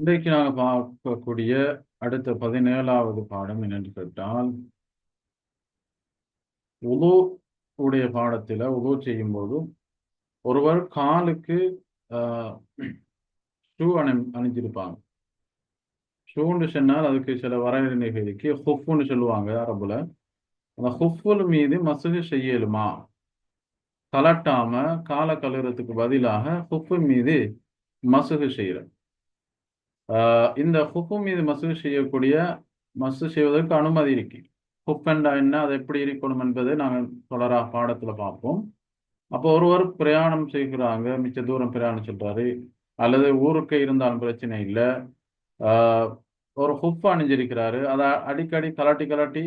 இன்றைக்கு நாங்கள் பார்க்கக்கூடிய அடுத்த பதினேழாவது பாடம் என்னன்னு கேட்டால் உது உடைய பாடத்தில் உதவு செய்யும் போதும் ஒருவர் காலுக்கு ஷூ அணி அணிஞ்சிருப்பாங்க ஷூன்னு சொன்னால் அதுக்கு சில வரையறைகளுக்கு ஹுஃப்னு சொல்லுவாங்க அரபுல. அந்த ஹுஃபுல் மீது மசுகு செய்யலுமா? கலட்டாம காலை கழுவுறதுக்கு பதிலாக ஹுஃபு மீது மசுகு செய்யறேன் இந்த ஹுப்பு மீது மசூ செய்யக்கூடிய மசூ செய்வதற்கு அனுமதி இருக்கு. ஹுப்பெண்டா என்ன? அது எப்படி இருக்கணும் என்பதை நாங்கள் தொடரா பாடத்துல பார்ப்போம். அப்போ ஒருவர் பிரயாணம் செய்கிறாங்க. மிச்ச தூரம் பிரயாணம் சொல்றாரு. அல்லது ஊருக்கு இருந்தாலும் பிரச்சனை இல்லை. ஒரு ஹுப் அணிஞ்சிருக்கிறாரு. அதை அடிக்கடி கலாட்டி கலாட்டி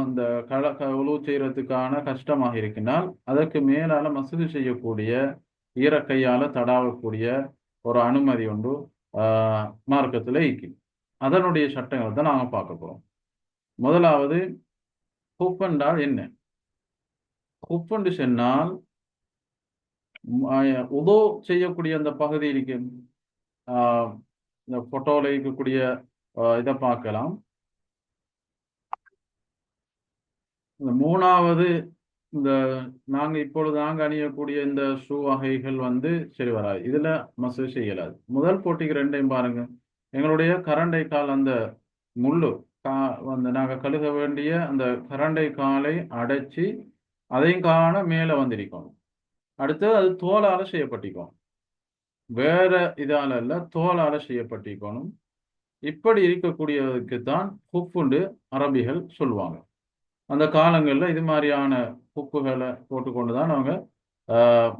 அந்த கள உழவு செய்யறதுக்கான கஷ்டமாக இருக்கினால் அதற்கு மேலால மசூதி செய்யக்கூடிய ஈரக்கையால தடாவக்கூடிய ஒரு அனுமதி உண்டு. மார்க்கத்தில் இருக்கு அதனுடைய சட்டங்களை தான் நாங்கள் பார்க்க போகிறோம் முதலாவது ஹுப் என்றால் என்ன ஹுப் என்று சொன்னால் உதோ செய்யக்கூடிய அந்த பகுதி இருக்கு. இந்த ஃபோட்டோவில் இருக்கக்கூடிய இதை பார்க்கலாம். இந்த மூணாவது இந்த நாங்க இப்பொழுது நாங்க அணியக்கூடிய இந்த ஷூ வகைகள் வந்து சரி வராது. இதுல மசூ செய்யலாது. முதல் போட்டிக்கு ரெண்டையும் பாருங்க. எங்களுடைய கரண்டை கால் அந்த முள்ளு கா வந்து நாங்க கழுக வேண்டிய அந்த கரண்டை காலை அடைச்சி அதையும் காண மேல வந்திருக்கணும் அடுத்தது அது தோலால செய்யப்பட்டிருக்கும். வேற இதால இல்ல தோலால செய்யப்பட்டிருக்கணும் இப்படி இருக்கக்கூடியதுக்கு தான் ஹுப்புண்டு அரபிகள் சொல்லுவாங்க. அந்த காலங்களில் இது மாதிரியான உப்புகளை போட்டுக்கொண்டு தான் அவங்க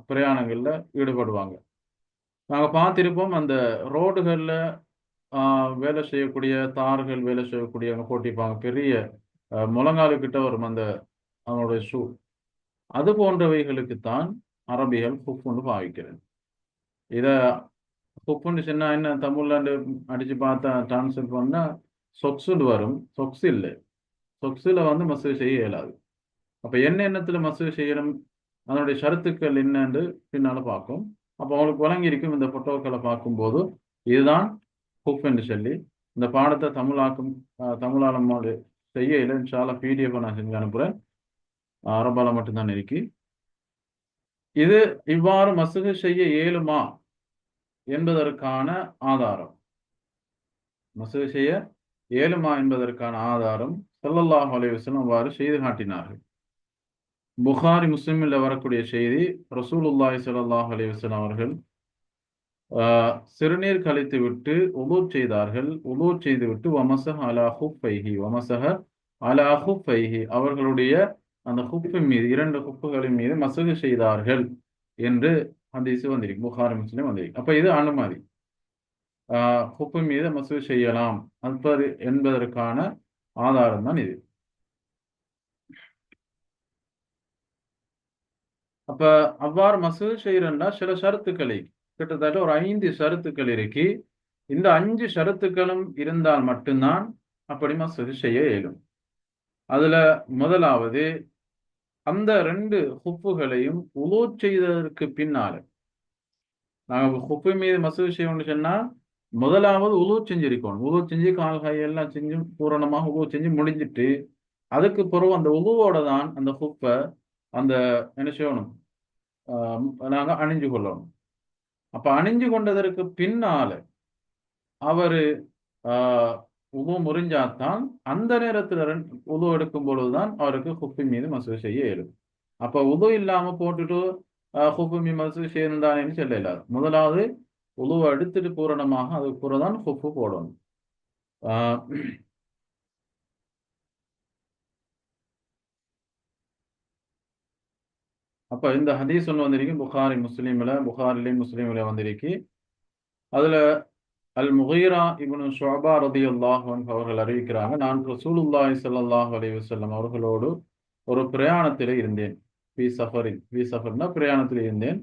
பிரயாணங்களில் ஈடுபடுவாங்க. நாங்கள் பார்த்திருப்போம் அந்த ரோடுகளில் வேலை செய்யக்கூடிய தார்கள் வேலை செய்யக்கூடியவங்க போட்டிப்பாங்க பெரிய முழங்காலுக்கிட்ட வரும் அந்த அவங்களுடைய ஷூ. அது போன்றவைகளுக்குத்தான் அரபிகள் ஹுப்புன்னு பாவிக்கிறது இதை ஹுப்புன்னு சின்ன என்ன தமிழ்லாண்டு அடித்து பார்த்தா டிரான்ஸ்லேட் பண்ணால் சொக்ஸுன்னு வரும். சொக்ஸ் இல்லை. சொக்ஸில் வந்து மசூ செய்ய இயலாது. அப்போ என்ன எண்ணத்தில் மசூ செய்யணும்? அதனுடைய ஷரத்துக்கள் என்னன்னு பின்னால பார்க்கும் அப்போ அவங்களுக்கு வழங்கியிருக்கும் இந்த ஃபோட்டோக்களை பார்க்கும்போது இதுதான் ஹுப் என்று சொல்லி இந்த பாடத்தை தமிழாக்கும் தமிழாளமோடு செய்ய இல்லை இன்ஷால பிடிஎஃப் நான் செஞ்சு அனுப்புகிறேன் அரபால மட்டும்தான் இருக்கு. இது இவ்வாறு மசுகு செய்ய இயலுமா என்பதற்கான ஆதாரம். மசுகு செய்ய ஏழுமா என்பதற்கான ஆதாரம். செல்லல்லாஹ் அலைவசம் அவ்வாறு செய்து காட்டினார்கள். புகாரி முஸ்லிமில் வரக்கூடிய செய்தி ரசூலுல்லாஹி சல்லாஹ் அலிவசன் அவர்கள் சிறுநீர் கழித்து விட்டு உலூர் செய்தார்கள். உலூர் செய்து விட்டு வமசஹ அலா ஹுஃபைஹி வமசஹ அலா ஹுஃபைஹி. அவர்களுடைய அந்த ஹுப்பின் மீது இரண்டு ஹுப்புகளின் மீது மசகு செய்தார்கள் என்று அந்த இசு வந்திருக்கு புகாரி முஸ்லீம் வந்திருக்கு. அப்ப இது அனுமதி. ஹுப்பு மீது மசகு செய்யலாம். அல்பது என்பதற்கான ஆதாரம் தான் இது. அப்ப அவ்வாறு மசூ செய்யறன்னா சில ஷரத்துக்களை. கிட்டத்தட்ட ஒரு ஐந்து ஷரத்துக்கள் இருக்கு. இந்த அஞ்சு ஷரத்துக்களும் இருந்தால் மட்டும்தான் அப்படி மசூது செய்ய இயலும். அதுல முதலாவது அந்த ரெண்டு ஹுப்புகளையும் உலோ செய்ததற்கு பின்னால. நாங்கள் ஹுப்பு மீது மசூது செய்யணும்னு சொன்னா முதலாவது உழு செஞ்சிருக்கணும். உலூ செஞ்சு கால் எல்லாம் செஞ்சு பூரணமாக உழு செஞ்சு முடிஞ்சிட்டு அதுக்கு பிறகு அந்த உழுவோட தான் அந்த ஹுப்பை அந்த என்ன செய்யணும்? நாங்க அணிஞ்சு கொள்ளணும். அப்ப அணிஞ்சு கொண்டதற்கு பின்னால அவரு உது முறிஞ்சாத்தான் அந்த நேரத்தில் உதவு எடுக்கும் பொழுதுதான் அவருக்கு குப்பி மீது மசூ செய்ய இயலும். அப்ப உதவு இல்லாம போட்டுட்டு குப்பி மீது மசூ செய்யிருந்தானேன்னு சொல்ல இல்லாது முதலாவது உதுவை எடுத்துட்டு பூரணமாக அதுக்கு பிறகுதான் ஹுப்பு போடணும். அப்ப இந்த ஹதீஸ் ஒன்று வந்திருக்கு புகாரி முஸ்லீம்ல புகாரிலையும் முஸ்லீம்ல வந்திருக்கு. அதுல அல் முகீரா இவனு ஷோபா ரதி அல்லாஹன் அவர்கள் அறிவிக்கிறாங்க நான் ரசூலுல்லாஹி சல்லாஹ் அலி வசல்லம் அவர்களோடு ஒரு பிரயாணத்தில் இருந்தேன். B safari. பி சஃபர்னா பிரயாணத்தில் இருந்தேன்.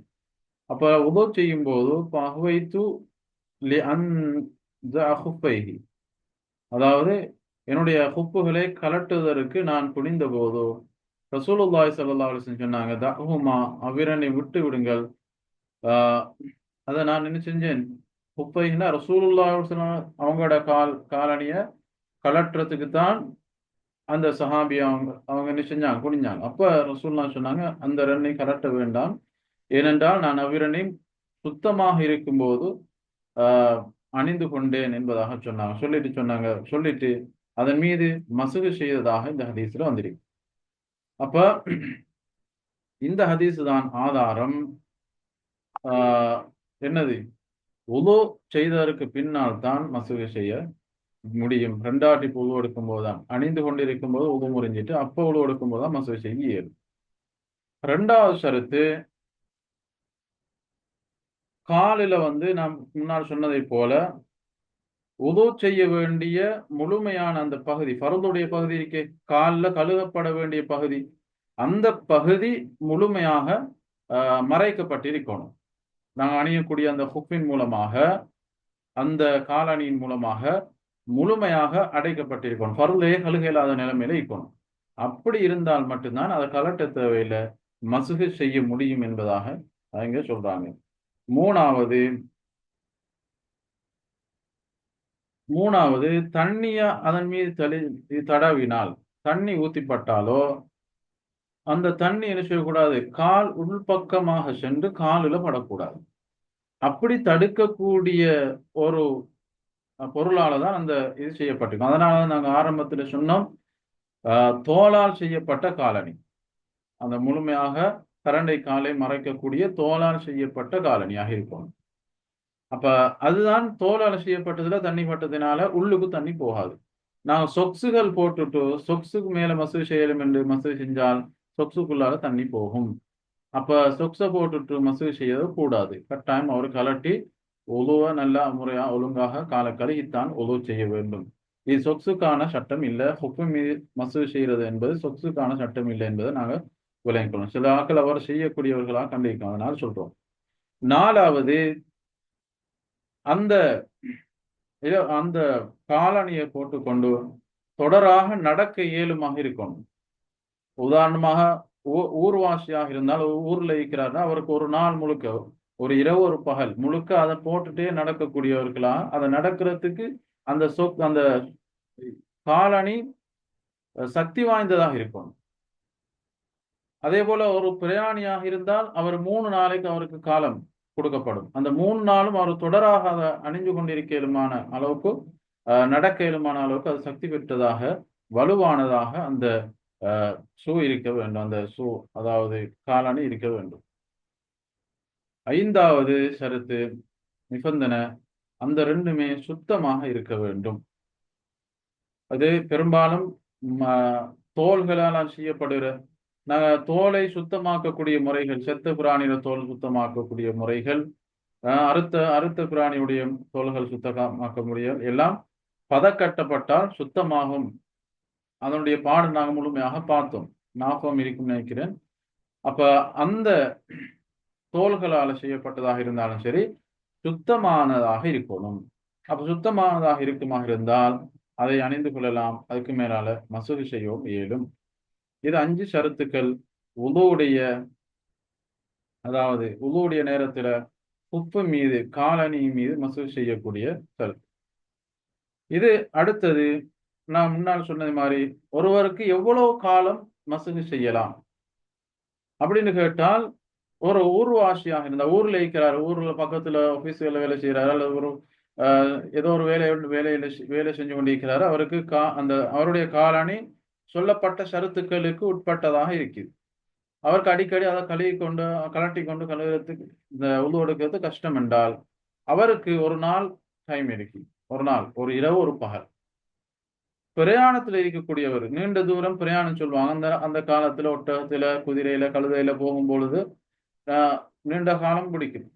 அப்ப உதவு செய்யும் போது பஹ்வைத்து அதாவது என்னுடைய ஹுப்புகளை கலட்டுவதற்கு நான் குனிந்த போதோ ரசூலுல்லாய் சல்லா அலிசன் சொன்னாங்க தஹுமா அவிரனை விட்டு விடுங்கள். அதை நான் என்ன செஞ்சேன்? குப்பைன்னா ரசூலுல்லா அவங்களோட கால் காலணியை கலட்டுறதுக்கு தான் அந்த சஹாபி அவங்க அவங்க என்ன செஞ்சாங்க? குனிஞ்சாங்க. அப்ப ரசூல்லா சொன்னாங்க அந்த ரன்னை கலட்ட வேண்டாம். ஏனென்றால் நான் அவ்விரண்டை சுத்தமாக இருக்கும்போது ஆஹ் அணிந்து கொண்டேன் என்பதாக சொன்னாங்க. சொல்லிட்டு சொன்னாங்க சொல்லிட்டு அதன் மீது மசுகு செய்ததாக இந்த ஹதீஸ்ல வந்திருக்கு. அப்ப இந்த ஹதீஸ் தான் ஆதாரம். ஆஹ் என்னது? உலோ செய்ததற்கு பின்னால் தான் மசூதி செய்ய முடியும். ரெண்டாட்டி உழு எடுக்கும் போதுதான் அணிந்து கொண்டிருக்கும் போது உது முறிஞ்சிட்டு அப்ப உழு எடுக்கும் போது தான் மசுகு செய்ய இயலும். ரெண்டாவது சருத்து காலில வந்து நாம் முன்னால் சொன்னதை போல உதவு செய்ய வேண்டிய முழுமையான அந்த பகுதி பருந்துடைய பகுதி இருக்கே காலில் கழுகப்பட வேண்டிய பகுதி அந்த பகுதி முழுமையாக மறைக்கப்பட்டிருக்கணும். நாங்கள் அணியக்கூடிய அந்த ஹுப்பின் மூலமாக அந்த காலணியின் மூலமாக முழுமையாக அடைக்கப்பட்டிருக்கணும். பருளையே கழுக இல்லாத நிலைமையில இருக்கணும். அப்படி இருந்தால் மட்டும்தான் அதை கலட்ட தேவையில மசுகு செய்ய முடியும் என்பதாக அவங்க சொல்றாங்க. மூணாவது மூணாவது தண்ணிய அதன் மீது தளி தடவினால் தண்ணி ஊத்திப்பட்டாலோ அந்த தண்ணி என்ன செய்யக்கூடாது? கால் உள்பக்கமாக சென்று காலில் படக்கூடாது. அப்படி தடுக்கக்கூடிய ஒரு பொருளால தான் அந்த இது செய்யப்பட்டிருக்கும் அதனால நாங்கள் ஆரம்பத்தில் சொன்னோம் தோலால் செய்யப்பட்ட காலணி அந்த முழுமையாக கரண்டை காலை மறைக்கக்கூடிய தோலால் செய்யப்பட்ட காலனியாக இருக்கும் அப்ப அதுதான் தோலால் செய்யப்பட்டதுல தண்ணி பட்டதுனால உள்ளுக்கு தண்ணி போகாது. நாங்க சொக்ஸுகள் போட்டுட்டு சொக்ஸுக்கு மேல மசூ செய்யலும் என்று மசூ செஞ்சால் சொக்ஸுக்குள்ளாக தண்ணி போகும். அப்ப சொக்ஸை போட்டுட்டு மசூ செய்யறது கூடாது. கட்டாயம் அவர் கலட்டி ஒழுவ நல்ல முறையா ஒழுங்காக கால கழுகித்தான் ஒழுவு செய்ய வேண்டும். இது சொக்ஸுக்கான சட்டம் இல்லை. ஹொப்பு மீது மசூ செய்யறது என்பது சொக்ஸுக்கான சட்டம் இல்லை என்பதை நாங்க விளங்கிக்கணும். சில ஆக்கள் அவர் செய்யக்கூடியவர்களாக கண்டிருக்கோம். அதனால சொல்றோம். நாலாவது அந்த அந்த காலணியை போட்டுக்கொண்டு தொடராக நடக்க இயலுமாக இருக்கணும் உதாரணமாக ஊர்வாசியாக இருந்தால் ஊர்ல இருக்கிறாருன்னா அவருக்கு ஒரு நாள் முழுக்க ஒரு இரவு ஒரு பகல் முழுக்க அதை போட்டுட்டே நடக்கக்கூடியவர்களா அதை நடக்கிறதுக்கு அந்த சொக் அந்த காலணி சக்தி வாய்ந்ததாக இருக்கணும் அதே போல ஒரு பிரயாணியாக இருந்தால் அவர் மூணு நாளைக்கு அவருக்கு காலம் கொடுக்கப்படும். அந்த மூணு நாளும் அவர் தொடராக அதை அணிஞ்சு கொண்டிருக்கலுமான அளவுக்கு நடக்க இயலுமான அளவுக்கு அது சக்தி பெற்றதாக வலுவானதாக அந்த ஷூ இருக்க வேண்டும். அந்த ஷூ அதாவது காலணி இருக்க வேண்டும். ஐந்தாவது சருத்து நிபந்தனை அந்த ரெண்டுமே சுத்தமாக இருக்க வேண்டும். அது பெரும்பாலும் தோள்களால் செய்யப்படுகிற தோலை சுத்தமாக்கக்கூடிய முறைகள் செத்த பிராணியோட தோல் சுத்தமாக்கக்கூடிய முறைகள் அறுத்த அறுத்த பிராணியுடைய தோள்கள் சுத்தமாக்க முடியும் எல்லாம் பதக்கட்டப்பட்டால் சுத்தமாகும். அதனுடைய பாடு நாங்கள் முழுமையாக பார்த்தோம். ஞாபகம் இருக்கும் நினைக்கிறேன். அப்ப அந்த தோள்களால் செய்யப்பட்டதாக இருந்தாலும் சரி சுத்தமானதாக இருக்கணும். அப்ப சுத்தமானதாக இருக்குமாக இருந்தால் அதை அணிந்து கொள்ளலாம். அதுக்கு மேலால மசூதி செய்யவும் இயலும் இது அஞ்சு ஷருத்துக்கள். உதவுடைய அதாவது உதவுடைய நேரத்துல உப்பு மீது காலணி மீது மசூதி செய்யக்கூடிய ஷருத்து. இது அடுத்தது நான் முன்னால் சொன்னது மாதிரி ஒருவருக்கு எவ்வளவு காலம் மசூதி செய்யலாம்? அப்படின்னு கேட்டால் ஒரு ஊர்வாசியாக இருந்தா ஊர்ல இருக்கிறார் ஊர்ல பக்கத்துல ஆபீஸ்ல வேலை செய்யறாரு அல்லது ஒரு ஏதோ ஒரு வேலை வேலையில வேலை செஞ்சு கொண்டிருக்கிறாரு அவருக்கு கா அந்த அவருடைய காலணி சொல்லப்பட்ட ஷரத்துக்களுக்கு உட்பட்டதாக இருக்குது. அவருக்கு அடிக்கடி அதை கழுவி கொண்டு கலட்டி கொண்டு கழுவுறதுக்கு இந்த உழு எடுக்கிறது கஷ்டம் என்றால் அவருக்கு ஒரு நாள் டைம் இருக்கு. ஒரு நாள் ஒரு இரவு ஒரு பகல். பிரயாணத்துல இருக்கக்கூடியவர் நீண்ட தூரம் பிரயாணம் சொல்லுவாங்க. அந்த அந்த காலத்துல ஒட்டகத்துல குதிரையில கழுதையில போகும் பொழுது நீண்ட காலம் பிடிக்கும்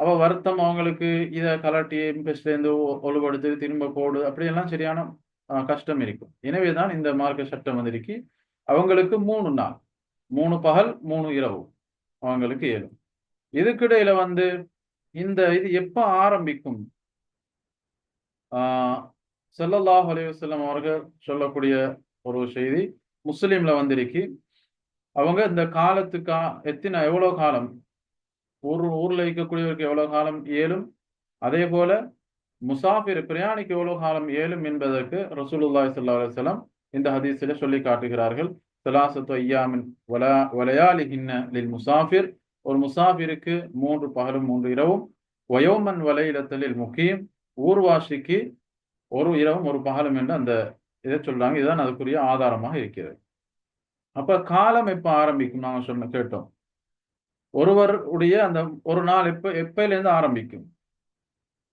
அவ வருத்தம் அவங்களுக்கு இதை கலட்டி பெஸ்ட்லேருந்து ஒழுபடுத்து திரும்ப போடு அப்படியெல்லாம் சரியான கஷ்டம் இருக்கும். எனவே தான் இந்த மார்க்க சட்டம் வந்திருக்கு அவங்களுக்கு மூணு நாள். மூணு பகல் மூணு இரவு அவங்களுக்கு ஏழும் இதுக்கிடையில வந்து இந்த இது எப்ப ஆரம்பிக்கும்? ஆஹ் செல்லல்லாஹ் அலைவசல்லம் அவர்கள் சொல்லக்கூடிய ஒரு செய்தி முஸ்லீம்ல வந்திருக்கு. அவங்க இந்த காலத்துக்கா எத்தனை எவ்வளவு காலம்? ஊர் ஊர்ல இருக்கக்கூடியவருக்கு எவ்வளவு காலம்? ஏழும். அதே போல முசாஃபிர் பிரயாணிக்கு எவ்வளவு காலம் ஏலும் என்பதற்கு ரசூலுல்லாய் சல்லா அலுவலம் இந்த ஹதீஸில சொல்லி காட்டுகிறார்கள். சலாசத்து ஐயாமின் வலா வலையாலிஹின்ன லில் முசாஃபிர். ஒரு முசாஃபிருக்கு மூன்று பகலும் மூன்று இரவும். வயோமன் வலையிடத்தலில் முக்கியம் ஊர்வாசிக்கு ஒரு இரவும் ஒரு பகலும் என்று அந்த இதை சொல்றாங்க. இதுதான் அதுக்குரிய ஆதாரமாக இருக்கிறது. அப்ப காலம் எப்ப ஆரம்பிக்கும் நாங்க சொன்ன கேட்டோம். ஒருவருடைய அந்த ஒரு நாள் எப்ப எப்பையில இருந்து ஆரம்பிக்கும்?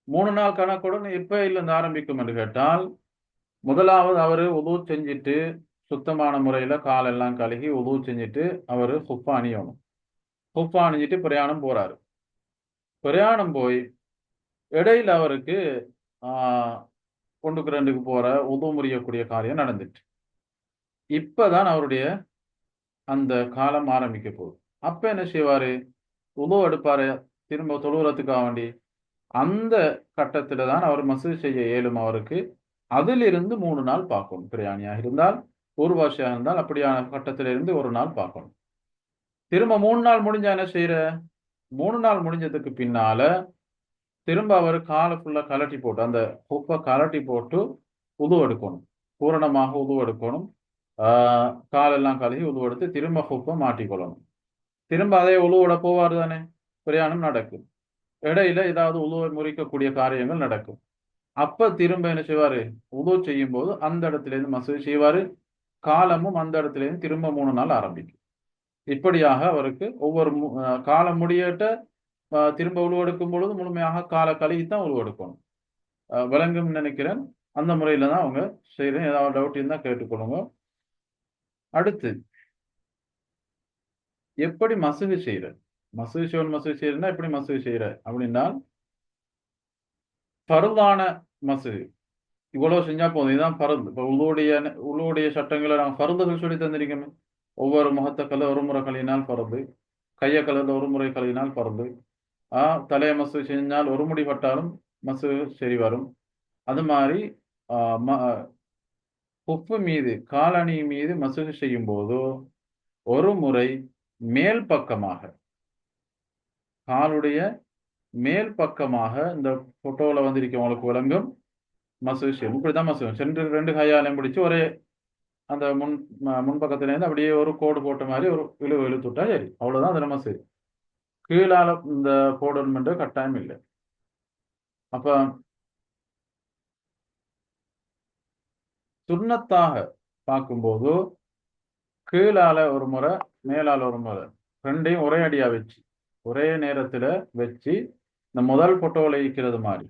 மூணு நாள் கணக்குடன் எப்பையில இல்லைன்னு ஆரம்பிக்கும் என்று கேட்டால் முதலாவது அவரு உது செஞ்சுட்டு சுத்தமான முறையில காலெல்லாம் கழுகி உது செஞ்சுட்டு அவரு ஹுப்பா அணியணும். ஹுப்பா அணிஞ்சிட்டு பிரயாணம் போறாரு. பிரயாணம் போய் இடையில அவருக்கு ஆஹ் ஒன்றுக்கு ரெண்டுக்கு போற உது முறியக்கூடிய காரியம் நடந்துட்டு. இப்பதான் அவருடைய அந்த காலம் ஆரம்பிக்க போகுது. அப்ப என்ன செய்வாரு? உது எடுப்பாரு. திரும்ப தொழுகிறதுக்காக வேண்டி அந்த கட்டத்தில் தான் அவர் மசூதி செய்ய இயலும் அவருக்கு. அதிலிருந்து மூணு நாள் பார்க்கணும். பிரயாணியாக இருந்தால் ஒரு வருஷம் இருந்தால் அப்படியான கட்டத்திலிருந்து ஒரு நாள் பார்க்கணும். திரும்ப மூணு நாள் முடிஞ்சா என்ன செய்யற மூணு நாள் முடிஞ்சதுக்கு பின்னால திரும்ப அவர் காலை ஃபுல்லா கலட்டி போட்டு அந்த குப்பை கலட்டி போட்டு உது எடுக்கணும். பூரணமாக உது எடுக்கணும். ஆஹ் காலெல்லாம் கழுகி உது எடுத்து திரும்ப குப்பை மாட்டிக்கொள்ளணும். திரும்ப அதே உழுவோட போவார் தானே. பிரயாணம் நடக்கும். இடையில ஏதாவது உழுவை முறிக்கக்கூடிய காரியங்கள் நடக்கும். அப்ப திரும்ப என்ன செய்வாரு? உது செய்யும் போது அந்த இடத்துல இருந்து மசூதி செய்வாரு. காலமும் அந்த இடத்துல இருந்து திரும்ப மூணு நாள் ஆரம்பிக்கும். இப்படியாக அவருக்கு ஒவ்வொரு மு- காலம் முடியட்ட திரும்ப உழுவெடுக்கும் பொழுது முழுமையாக கால கழுவித்தான் உழுவெடுக்கணும் அஹ் விளங்கும் நினைக்கிறேன். அந்த முறையில தான் அவங்க செய்யறேன் ஏதாவது டவுட் இருந்தா கேட்டுக்கொள்ளுங்க. அடுத்து எப்படி மசூதி செய்யறது? மசூதி செய்வன் மசூதி செய்யறா எப்படி மசூதி செய்யற? அப்படின்னா பருதான மசூதி. இவ்வளவு செஞ்சா போதும். இதுதான் பருது இப்ப உள்ளுடைய உள்ளுடைய சட்டங்களை நான் பருதுகள் சொல்லி தந்திருக்கோமே. ஒவ்வொரு முகத்தை ஒரு முறை கழியினால் பருது கையை கலந்து ஒரு முறை கழுவினால் பருது ஆஹ் தலையை மசூதி செஞ்சால் ஒரு முடி பட்டாலும் மசு சரி வரும். அது மாதிரி ஆஹ் ம உப்பு மீது காலணி மீது மசூதி செய்யும் போதோ ஒரு முறை மேல் பக்கமாக காலுடைய மேல் பக்கமாக இந்த போட்டோல வந்திருக்க உங்களுக்கு விளங்கும். மசூதி இப்படிதான் மசூதி சென்று ரெண்டு கையாலையும் பிடிச்சி ஒரே அந்த முன் ம- முன்பக்கத்துல இருந்து அப்படியே ஒரு கோடு போட்ட மாதிரி ஒரு இழு இழுத்துட்டா சரி. அவ்வளவுதான் நம்ம சரி கீழால இந்த போடணும்ன்ற கட்டாயம் இல்லை. அப்ப சுண்ணத்தாக பார்க்கும்போது கீழால ஒரு முறை மேலால ஒரு முறை ரெண்டையும் ஒரே அடியா வச்சு ஒரே நேரத்துல வச்சு இந்த முதல் போட்டோவில் இருக்கிறது மாதிரி.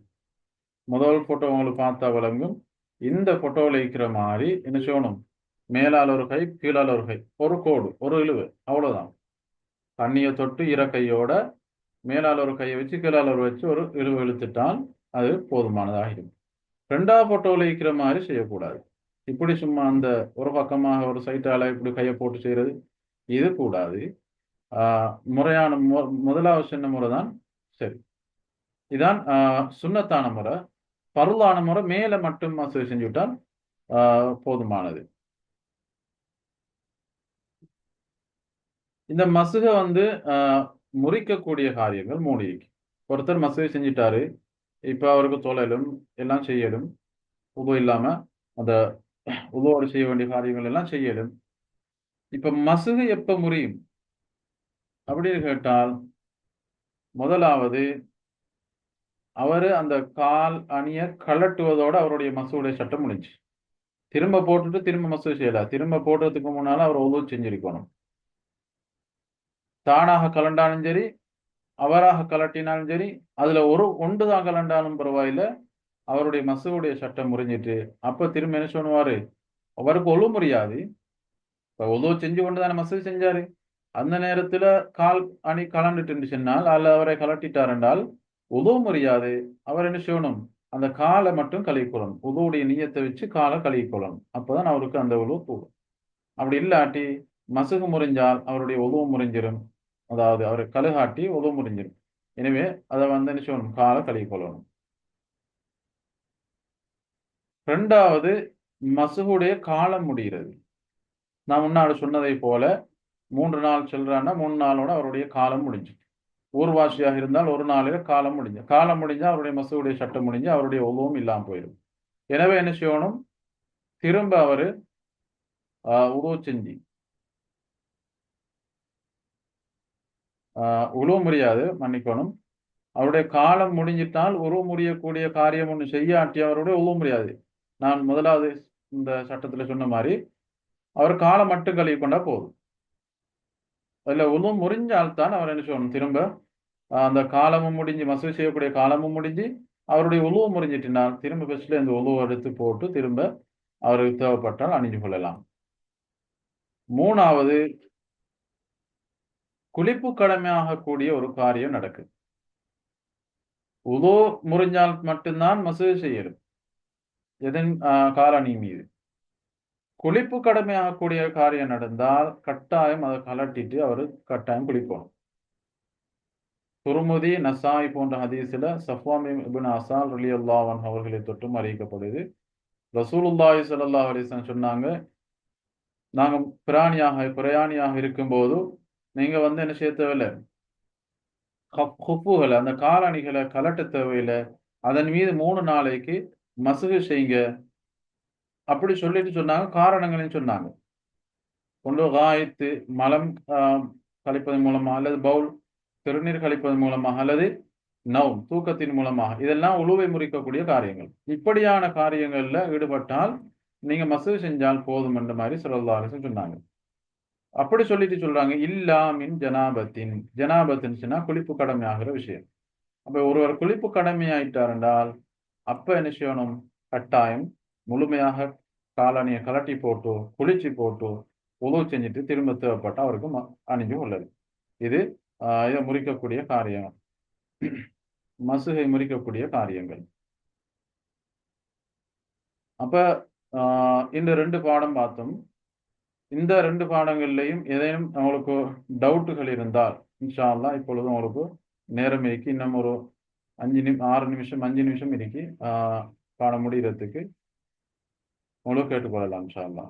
முதல் போட்டோ உங்களுக்கு பார்த்தா விளங்கும். இந்த போட்டோவில் இருக்கிற மாதிரி என்ன செய்யணும்? மேலால் ஒரு கை கீழால் ஒரு கை. ஒரு கோடு ஒரு இழுவு. அவ்வளவுதான். தண்ணியை தொட்டு இறக்கையோட மேலால் ஒரு கையை வச்சு கீழால் ஒரு வச்சு ஒரு இழுவு இழுத்துட்டால் அது போதுமானதாகிடும். ரெண்டாவது போட்டோவில் இருக்கிற மாதிரி செய்யக்கூடாது. இப்படி சும்மா அந்த ஒரு பக்கமாக ஒரு சைட்டால இப்படி கையை போட்டு செய்யறது இது கூடாது. முறையான மு- முதலாவது சின்ன முறை தான். சரி. இதான் ஆஹ் முறை. பருளான முறை மேல மட்டும் மசூதி செஞ்சுவிட்டால் ஆஹ் போதுமானது. இந்த மசுக வந்து ஆஹ் முறிக்கக்கூடிய காரியங்கள் மூணு ஒருத்தர் மசூதி செஞ்சிட்டாரு. இப்ப அவருக்கு தொழிலும் எல்லாம் செய்யலும். உப இல்லாம அந்த உதவோடு செய்ய வேண்டிய காரியங்கள் எல்லாம் செய்யலும். இப்ப மசுகு எப்ப முறியும்? அப்படின்னு கேட்டால் முதலாவது அவரு அந்த கால் அணிய கழட்டுவதோட அவருடைய மசூடைய சட்டம் முடிஞ்சு. திரும்ப போட்டுட்டு திரும்ப மசூல் செய்யலாம் திரும்ப போடுறதுக்கு முன்னால அவர் உதவு செஞ்சிருக்கணும். தானாக கலண்டாலும் சரி அவராக கலட்டினாலும் சரி அதுல ஒரு ஒன்று தான் கலண்டாலும் பரவாயில்ல. அவருடைய மசூடைய சட்டம் முறிஞ்சிட்டு அப்ப திரும்ப என்ன சொல்லுவாரு? அவருக்கு ஒழு முடியாது இப்ப உதவு செஞ்சு கொண்டு தானே மசூதி செஞ்சாரு. அந்த நேரத்துல கால் அணி கலண்டுட்டு சொன்னால் அல்ல அவரை கலட்டிட்டார் என்றால் உதவு முடியாது அவர் என்ன செய்யணும்? அந்த காலை மட்டும் கழுவிக்கொள்ளணும் உதவுடைய நீயத்தை வச்சு காலை கழுவிக்கொள்ளணும் அப்பதான் அவருக்கு அந்த உதவு தூடும் அப்படி இல்லாட்டி மசுகு முறிஞ்சால் அவருடைய உதவு முறிஞ்சிடும் அதாவது அவர் கழுகாட்டி உதவு முறிஞ்சிடும் எனவே அதை வந்து என்ன செய்யணும்? காலை கழுவிக்கொள்ளணும் ரெண்டாவது மசுகுடைய காலம் முடிகிறது. நான் முன்னாடி சொன்னதை போல மூன்று நாள் சொல்றான்னா மூணு நாளோட அவருடைய காலம் முடிஞ்சு ஊர்வாசியாக இருந்தால் ஒரு நாளில் காலம் முடிஞ்சு. காலம் முடிஞ்சால் அவருடைய மசூடைய சட்டம் முடிஞ்சு அவருடைய உதவும் இல்லாமல் போயிடும். எனவே என்ன செய்யணும்? திரும்ப அவர் உதவு செஞ்சு. உழவு முடியாது மன்னிக்கணும். அவருடைய காலம் முடிஞ்சிட்டால் உருவ முடியக்கூடிய காரியம் ஒன்று செய்யாட்டி அவருடைய உழவு முடியாது நான் முதலாவது இந்த சட்டத்தில் சொன்ன மாதிரி அவர் காலம் மட்டும் கழுவி கொண்டா போதும். அதில் உழவு முறிஞ்சால்தான் அவர் என்ன சொல்லணும் திரும்ப அந்த காலமும் முடிஞ்சு மசூதி செய்யக்கூடிய காலமும் முடிஞ்சு அவருடைய உழுவு முறிஞ்சிட்டினால் திரும்ப பெஸ்ட்ல இந்த உழுவு எடுத்து போட்டு திரும்ப அவருக்கு தேவைப்பட்டால் அணிஞ்சு கொள்ளலாம். மூணாவது குளிப்பு கடமையாகக்கூடிய ஒரு காரியம் நடக்குது உதோ முறிஞ்சால் மட்டும்தான் மசூதி செய்யணும் எதன் காலணி மீது. குளிப்பு கடமையாகக்கூடிய காரியம் நடந்தால் கட்டாயம் அதை கலட்டிட்டு அவர் கட்டாயம் குளிக்கணும். துருமுதி நசாய் போன்ற ஹதீஸில் சஃபாமி இபின் அசால் அலி அல்லாவன் அவர்களை தொட்டும் அறிவிக்கப்படுது. ரசூலுல்லாஹி சல்லா அலிஸ்லாம் சொன்னாங்க நாங்கள் பிராணியாக பிரயாணியாக இருக்கும்போது நீங்கள் வந்து என்ன செய்ய தேவையில்லை? குப்புகளை அந்த காலணிகளை கலட்ட தேவையில்லை. அதன் மீது மூணு நாளைக்கு மசுகு செய்யுங்க. அப்படி சொல்லிட்டு சொன்னாங்க காரணங்களையும் சொன்னாங்க. கொண்டு காயத்து மலம் கழிப்பதன் மூலமா அல்லது பவுல் திருநீர் கழிப்பதன் மூலமாக அல்லது நவ் தூக்கத்தின் மூலமாக. இதெல்லாம் உழுவை முறிக்கக்கூடிய காரியங்கள். இப்படியான காரியங்கள்ல ஈடுபட்டால் நீங்க மசூதி செஞ்சால் போதும் என்ற மாதிரி சொல்லல்லா சொன்னாங்க. அப்படி சொல்லிட்டு சொல்றாங்க இல்லாமின் ஜனாபத்தின். ஜனாபத்தின் சொன்னா குளிப்பு கடமையாகிற விஷயம். அப்ப ஒருவர் குளிப்பு கடமையாயிட்டார் என்றால் அப்ப என்ன செய்யணும்? கட்டாயம் முழுமையாக காலணியை கலட்டி போட்டு குளிச்சு போட்டு உதவு செஞ்சுட்டு திரும்ப தேவைப்பட்ட அவருக்கு அணிஞ்சு கொள்ளது இது இதை முறிக்கக்கூடிய காரியம். மசுகை முறிக்கக்கூடிய காரியங்கள். அப்ப இந்த ரெண்டு பாடம் பார்த்தோம் இந்த ரெண்டு பாடங்கள்லையும் எதையும் உங்களுக்கு டவுட்டுகள் இருந்தால் இன்ஷால்லா இப்பொழுது உங்களுக்கு நேரம் இருக்கு இன்னும் ஒரு அஞ்சு நிமி ஆறு நிமிஷம் அஞ்சு நிமிஷம் இருக்கு. பாடம் முடிகிறதுக்கு உங்களும் கேட்டுக்கொள்ளலாம் இன்ஷா அல்லா